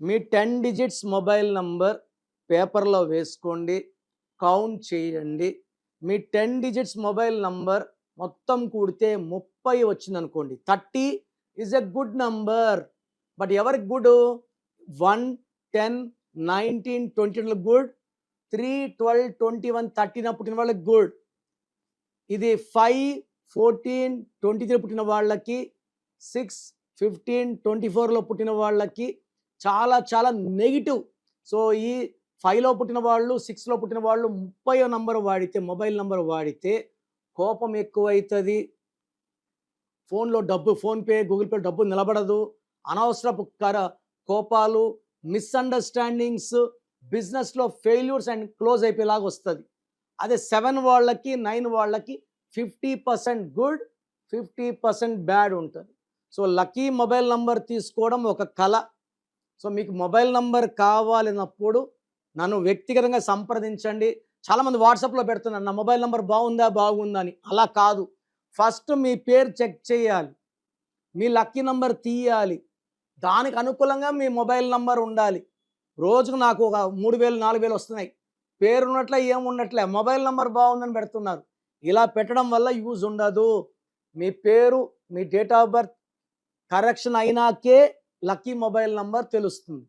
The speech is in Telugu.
మీ టెన్ డిజిట్స్ మొబైల్ నంబర్ పేపర్లో వేసుకోండి కౌంట్ చేయండి. మీ టెన్ డిజిట్స్ మొబైల్ నంబర్ మొత్తం కూడితే ముప్పై వచ్చింది అనుకోండి thirty is a good number. But ఎవరికి good? One ten nineteen twenty good. Three twelve twenty one thirteen పుట్టిన వాళ్ళకి గుడ్. ఇది ఫైవ్ ఫోర్టీన్ ట్వంటీ త్రీ పుట్టిన వాళ్ళకి సిక్స్ ఫిఫ్టీన్ ట్వంటీ ఫోర్లో పుట్టిన వాళ్ళకి చాలా చాలా నెగిటివ్ సో ఈ ఫైవ్లో పుట్టిన వాళ్ళు సిక్స్లో పుట్టిన వాళ్ళు ముప్పై నంబర్ వాడితే మొబైల్ నంబర్ వాడితే కోపం ఎక్కువవుతుంది ఫోన్లో డబ్బు ఫోన్పే గూగుల్ పే డబ్బు నిలబడదు. అనవసరపు కర కోపాలు మిస్అండర్స్టాండింగ్స్ బిజినెస్లో ఫెయిల్యూర్స్ అండ్ క్లోజ్ అయిపోయేలాగా వస్తుంది. అదే సెవెన్ వాళ్ళకి నైన్ వాళ్ళకి fifty percent good fifty percent bad ఉంటుంది. సో లక్కీ మొబైల్ నంబర్ తీసుకోవడం ఒక కళ సో మీకు మొబైల్ నంబర్ కావాలన్నప్పుడు నన్ను వ్యక్తిగతంగా సంప్రదించండి. చాలామంది వాట్సాప్లో పెడుతున్నారు నా మొబైల్ నంబర్ బాగుందా బాగుందా అని అలా కాదు. ఫస్ట్ మీ పేరు చెక్ చేయాలి. మీ లక్కీ నంబర్ తీయాలి. దానికి అనుకూలంగా మీ మొబైల్ నంబర్ ఉండాలి. రోజుకు నాకు ఒక మూడు వేలు నాలుగు వేలు వస్తున్నాయి. పేరు ఉన్నట్లే మొబైల్ నంబర్ బాగుందని పెడుతున్నారు. ఇలా పెట్టడం వల్ల యూజ్ ఉండదు. మీ పేరు మీ డేట్ ఆఫ్ బర్త్ కరెక్షన్ అయినాకే లక్కీ మొబైల్ నంబర్ తెలుస్తుంది.